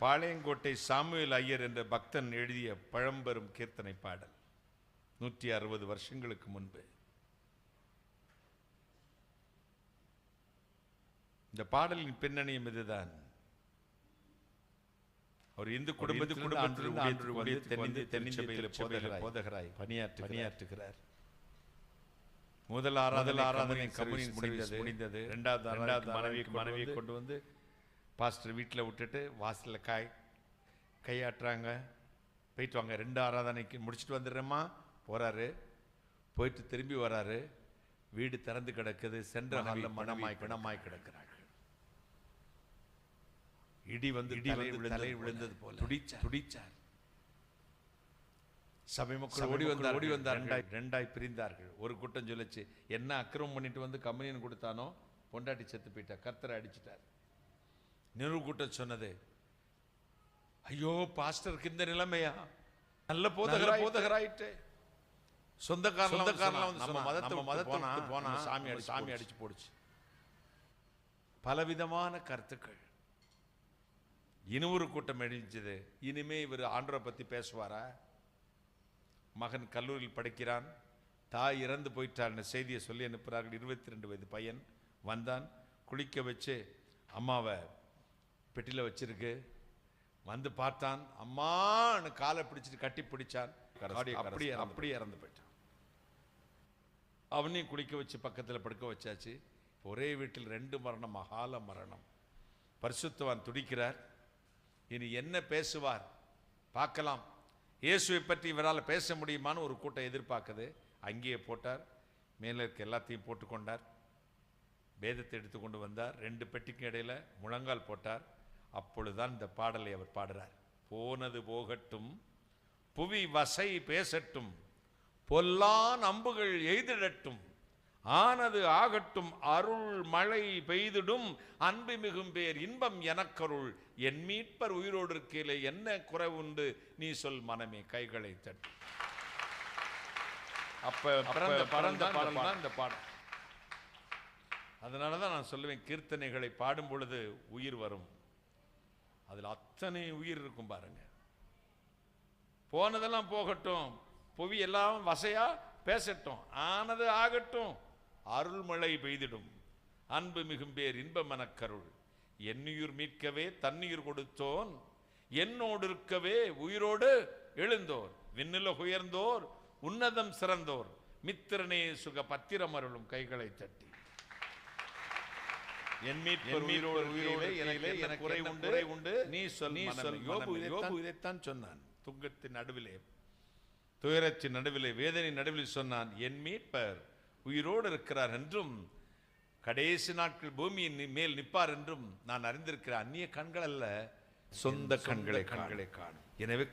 Palayamkottai Samuel Iyer என்ற பக்தன் எழுதிய பழம்பெரும் கீர்த்தனை பாடல். நூற்றி அறுபது வருஷங்களுக்கு முன்பு. இந்த பாடலின் பின்னணியும் இதுதான். அவர் இந்து தென்னிந்திய போதகராய் பணியாற்று பணியாற்றுகிறார். முதல் ஆராதனை ஆராதனை கம்யூனிஸ்ட் முடிந்தது. முடிந்தது. ரெண்டாவது ரெண்டாவது மனைவி மனைவியை கொண்டு வந்து பாஸ்டர் வீட்டில் விட்டுட்டு வாசலில் காய் கையாட்டுறாங்க. போயிட்டு வாங்க ரெண்டு ஆராதனைக்கு முடிச்சுட்டு வந்துடுறேம்மா. போறாரு. போயிட்டு திரும்பி வராரு. வீடு திறந்து கிடக்குது. சென்ற ஹாலில் மனமாய் பிணமாய் கிடக்கிறார்கள் இடி வந்து இடி வந்து தலை விழுந்தது போல. துடிச்சார். துடிச்சார். சபை மக்கள் ஓடி வந்தார் ஓடி வந்தார் ரெண்டாய் ரெண்டாய் பிரிந்தார்கள். ஒரு கூட்டம் சொல்லுச்சு. என்ன அக்கிரமம் பண்ணிட்டு வந்து கம்பெனின்னு கொடுத்தானோ? பொண்டாட்டி செத்து போயிட்டா. கர்த்தரை அடிச்சிட்டார். நிறுவு கூட்டம் சொன்னது. ஐயோ பாஸ்டருக்கு இந்த நிலைமையா? நல்ல போதகர போதகராயிட்டு. சொந்தக்காரன் சொந்தக்காரன் வந்து நம்ம மதத்தை மதத்தை போனா சாமி அடி சாமி அடிச்சு போடுச்சு. பலவிதமான கருத்துக்கள். இன்னொரு கூட்டம் எழுந்தது இனிமே இவர் ஆண்டவரை பத்தி பேசுவாரா? மகன் கல்லூரியில் படிக்கிறான். தாய் இறந்து போயிட்டாள்னு செய்தியை சொல்லி அனுப்புகிறார்கள். இருபத்தி ரெண்டு வயது பையன் வந்தான். குளிக்க வச்சு அம்மாவை பெட்டியில் வச்சிருக்கு. வந்து பார்த்தான். அம்மான்னு காலை பிடிச்சிட்டு கட்டி பிடிச்சான். அப்படியே அப்படியே இறந்து போயிட்டான். அவனையும் குளிக்க வச்சு பக்கத்தில் படுக்க வச்சாச்சு. ஒரே வீட்டில் ரெண்டு மரணம் மகால மரணம். பரிசுத்தவான் துடிக்கிறார். இனி என்ன பேசுவார்? பார்க்கலாம். இயேசுவை பற்றி இவரால் பேச முடியுமான்னு ஒரு கூட்டம் எதிர்பார்க்குது. அங்கேயே போட்டார். மேலே இருக்க எல்லாத்தையும் போட்டுக்கொண்டார். வேதத்தை எடுத்துக்கொண்டு வந்தார். ரெண்டு பெட்டிக்கு இடையில முழங்கால் போட்டார். அப்பொழுதுதான் இந்த பாடலை அவர் பாடுறார். போனது போகட்டும் புவி வசை பேசட்டும் பொல்லான் அம்புகள் எய்திடட்டும் ஆனது ஆகட்டும் அருள் மழை பெய்திடும் அன்பு மிகும் பேர் இன்பம் எனக்கருள் என் மீட்பர் உயிரோடு இருக்கையிலே என்ன குறைவுண்டு நீ சொல் மனமே கைகளை தட்டு. அப்ப பிறந்த பறந்த பாடல் தான் இந்த பாடல். அதனால தான் நான் சொல்லுவேன் கீர்த்தனைகளை பாடும் பொழுது உயிர் வரும். அதில் அத்தனை உயிர் இருக்கும் பாருங்க. போனதெல்லாம் போகட்டும். புவி எல்லாம் வசையா பேசட்டும். ஆனது ஆகட்டும். அருள்மழை பெய்திடும். அன்பு மிகும் பேர் இன்ப மனக்கருள் என்னுயிர் மீட்கவே தன்னுயிர் கொடுத்தோன். என்னோடு இருக்கவே உயிரோடு எழுந்தோர். விண்ணில உயர்ந்தோர் உன்னதம் சிறந்தோர். மித்திரனே சுக பத்திரம் அருளும் கைகளை தட்டி. என் மீட்பர் உயிரோடு உயிரோடு எனக்கு என்ன குறை உண்டு? உண்டு? நீ சொல் நீ சொல். யோபு யோபு. இதைத்தான் சொன்னான். துக்கத்தின் நடுவிலே துயரத்தின் நடுவிலே வேதனை நடுவில் சொன்னான் என் மீட்பர் உயிரோடு இருக்கிறார் என்றும் கடைசி நாட்கள் பூமியின் மேல் நிற்பார் என்றும் நான் அறிந்திருக்கிற அந்நிய கண்கள் அல்ல சொந்த கண்களை கண்களை காணும். எனவே